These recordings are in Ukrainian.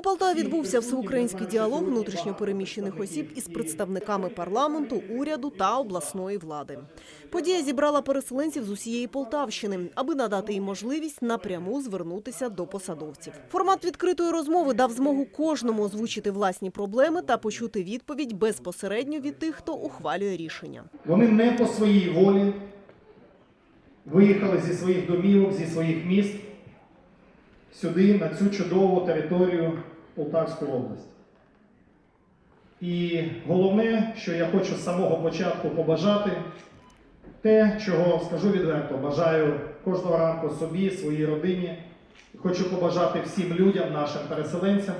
У Полтаві відбувся всеукраїнський діалог внутрішньопереміщених осіб із представниками парламенту, уряду та обласної влади. Подія зібрала переселенців з усієї Полтавщини, аби надати їм можливість напряму звернутися до посадовців. Формат відкритої розмови дав змогу кожному озвучити власні проблеми та почути відповідь безпосередньо від тих, хто ухвалює рішення. Вони не по своїй волі виїхали зі своїх домівок, зі своїх міст сюди, на цю чудову територію Полтавської області. І головне, що я хочу з самого початку побажати, те, чого скажу відверто, бажаю кожного ранку собі, своїй родині. Хочу побажати всім людям, нашим переселенцям,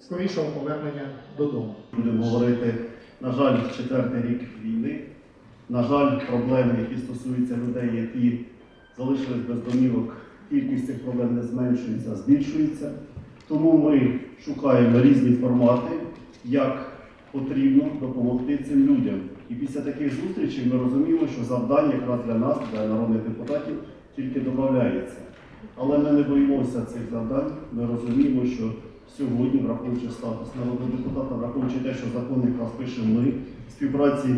скорішого повернення додому. Будемо говорити, на жаль, четвертий рік війни. На жаль, проблеми, які стосуються людей, які залишились без домівок, кількість цих проблем не зменшується, а збільшується. Тому ми шукаємо різні формати, як потрібно допомогти цим людям. І після таких зустрічей ми розуміємо, що завдання якраз для нас, для народних депутатів, тільки додається. Але ми не боїмося цих завдань. Ми розуміємо, що сьогодні, враховуючи статус народного депутата, враховуючи те, що закон якраз пишемо ми, співпраці,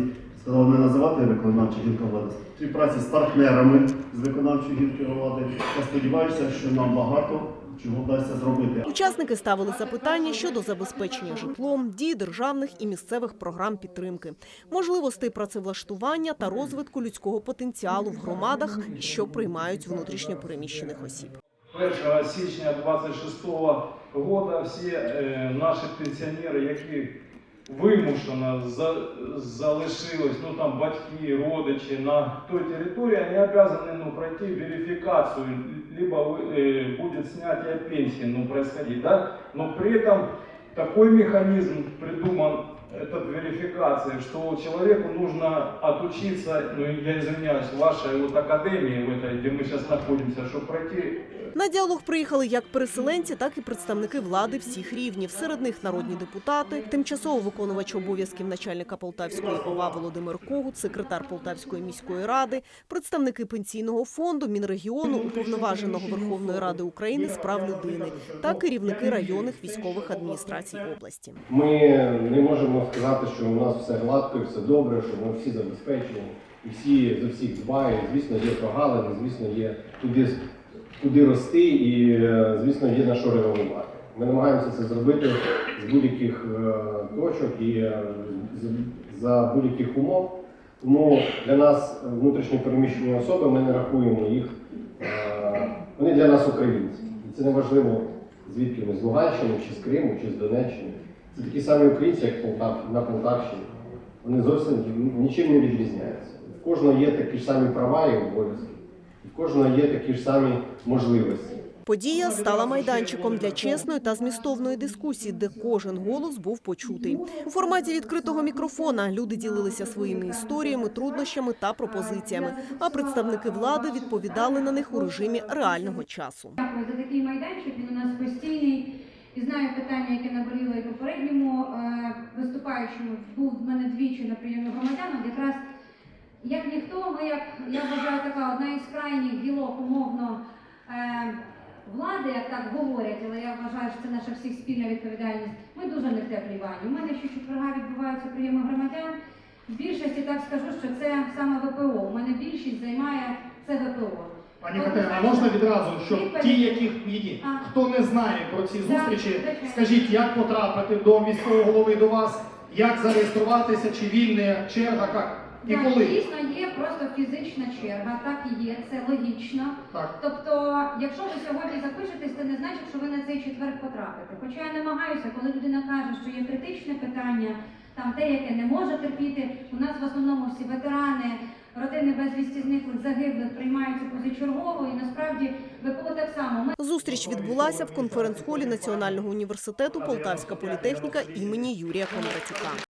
сказали не називати виконавчу гілка влади, в співпраці з партнерами з виконавчої гілки влади. Я сподіваюся, що нам багато чого вдасться зробити. Учасники ставили запитання щодо забезпечення житлом, дії державних і місцевих програм підтримки, можливостей працевлаштування та розвитку людського потенціалу в громадах, що приймають внутрішньопереміщених осіб. 1 січня 26 года всі е, наші пенсіонери, які вимушено за, залишились, ну там батьки, родичі на той території, вони обязаны ну, пройти верификацию, либо э, будет снятие пенсии ну, происходить, да? но при этом такой механизм придуман, этот верификации, что человеку нужно отучиться, ну я извиняюсь, в вашей вот академии, в этой, где мы сейчас находимся, чтобы пройти на діалог приїхали як переселенці, так і представники влади всіх рівнів. Серед них народні депутати, тимчасово виконувач обов'язків начальника Полтавської ОВА Володимир Когут, секретар Полтавської міської ради, представники пенсійного фонду, Мінрегіону, уповноваженого Верховної Ради України з прав людини та керівники районних військових адміністрацій області. Ми не можемо сказати, що у нас все гладко і все добре, що ми всі забезпечені і всі за всіх дбають. Звісно, є прогалини, звісно, є куди, куди рости і, е, звісно, є на що реагувати. Ми намагаємося це зробити з будь-яких е, точок і е, за будь-яких умов. Тому для нас внутрішньо переміщені особи, ми не рахуємо їх. Вони для нас українці. І це не важливо, звідки ми з Луганщини, чи з Криму, чи з Донеччини. Це такі самі українці, як на Полтавщині. Вони зовсім нічим не відрізняються. В кожного є такі ж самі права і обов'язки, і в кожного є такі ж самі можливості. Подія стала майданчиком для чесної та змістовної дискусії, де кожен голос був почутий. У форматі відкритого мікрофона люди ділилися своїми історіями, труднощами та пропозиціями. А представники влади відповідали на них у режимі реального часу. Дякую за такий майданчик. Він у нас постійний. І знаю питання, яке наболіло і попередньому е, виступаючому був в мене двічі на прийомі громадян. Якраз як ніхто, ми як я вважаю така одна із крайніх гілок умовно е, влади, як так говорять, але я вважаю, що це наша всіх спільна відповідальність. Ми дуже не в теплій ванні. У мене щочетверга відбуваються прийоми громадян. В більшості так скажу, що це саме ВПО. У мене більшість займає це ВПО. Пані Катерина, а можна відразу, щоб ті, яких А. хто не знає про ці зустрічі, звичайно. скажіть, як потрапити до міського голови до вас, як зареєструватися, чи вільна черга, як і Так, коли? дійсно є просто фізична черга, так і є, це логічно. Так. Тобто, якщо ви сьогодні запишетесь, це не значить, що ви на цей четвер потрапите. Хоча я намагаюся, коли людина каже, що є критичне питання, там те, яке не може терпіти. У нас в основному всі ветерани, родини безвісті зниклих загиблих приймаються позачергово, і насправді ВПО так само. Ми Зустріч відбулася в конференц-холі Національного університету Полтавська політехніка імені Юрія Кондратюка.